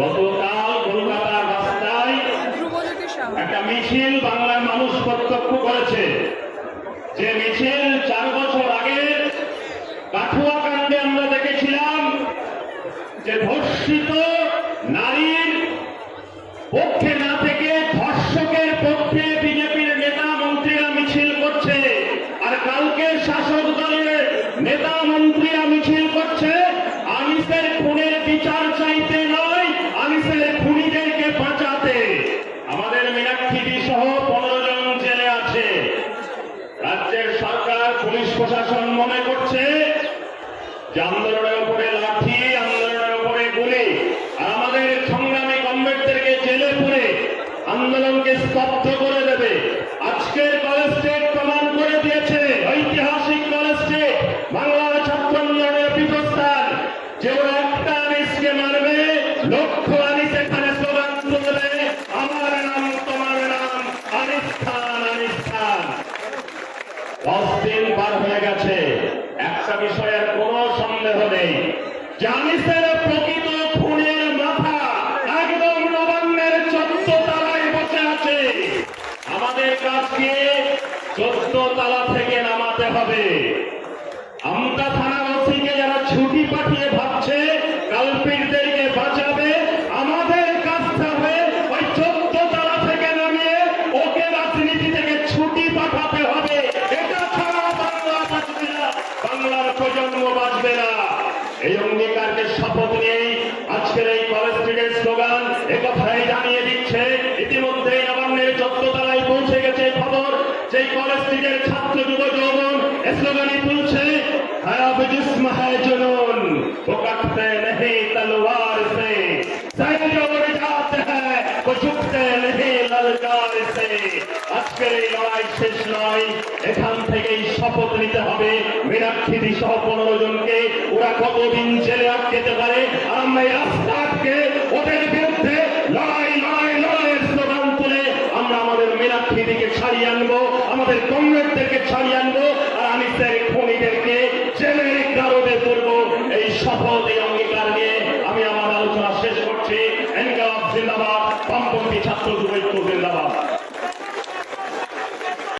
গতকাল কলকাতার রাস্তায় একটা মিছিল বাংলার মানুষ প্রত্যক্ষ করেছে। যে মিছিল চার বছর আগে কাঠুয়া কাণ্ডে আমরা দেখেছিলাম যে ধর্ষিত নারীর পক্ষে না থেকে ধর্ষকের পক্ষে বিজেপির নেতা মন্ত্রীরা মিছিল করছে। আর কালকে শাসক দলের নেতা মন্ত্রীরা মিছিল করছে। আনিসের খুনের বিচার চাইতে নয় আনিসের খুনিদেরকে বাঁচাতে দেবে। আজকের কলেজ প্রমাণ করে দিয়েছে, ঐতিহাসিক কলেজ স্টেট বাংলার ছাত্র আন্দোলনের পীঠস্থান যে ওরা একটা মারবে, লক্ষ আনিস এখানে স্লোগান তুলবে আমার নাম তোমার নাম আনিস খান আনিস খান দশ দিন পার হয়ে গেছে একটা বিষয়ের কোনো সন্দেহ নেই জানিসের প্রকৃত খুনের মাথা একদম নবান্নের চোদ্দ তলায় বসে আছে আমাদের চোদ্দ তলা থেকে নামাতে হবে। আমতা থানার ওসিকে যারা ছুটি পাঠিয়ে ভাবছে কালপিটদেরকে বাঁচাবে, আমাদের কাজটা হবে ওই চোদ্দ তলা থেকে নামিয়ে ওকে রাজনীতি থেকে ছুটি পাঠাতে হবে। বাঁচবে না প্রজন্ম বাঁচবে না। এই অঙ্গীকারকে শপথ নিয়েই সেই কলেজ স্ট্রিটের ছাত্র যুব যৌবন স্লোগানই তুলছে है अब जिस्म है जुनून वो कटते नहीं तलवार से सही जो उड़ जाते हैं वो झुकते नहीं ललकार से আজকের এই লড়াই শেষ নয় এখান থেকেই শপথ নিতে হবে মীনাক্ষী সহ পনেরো জনকে ওরা কতদিন জেলে আটকেতে পারে আমরা আমাদের মীনাক্ষী দিকে ছাড়িয়ে আনব, আমাদের কংগ্রেসদেরকে ছাড়িয়ে আনব, আর আমি স্যার খনিদেরকে জেলের কারণে করব এই শপথ, এই অঙ্গীকার নিয়ে আমি আমার আলোচনা শেষ করছি। এনকাব জিন্দাবাদ, বামপন্থী ছাত্র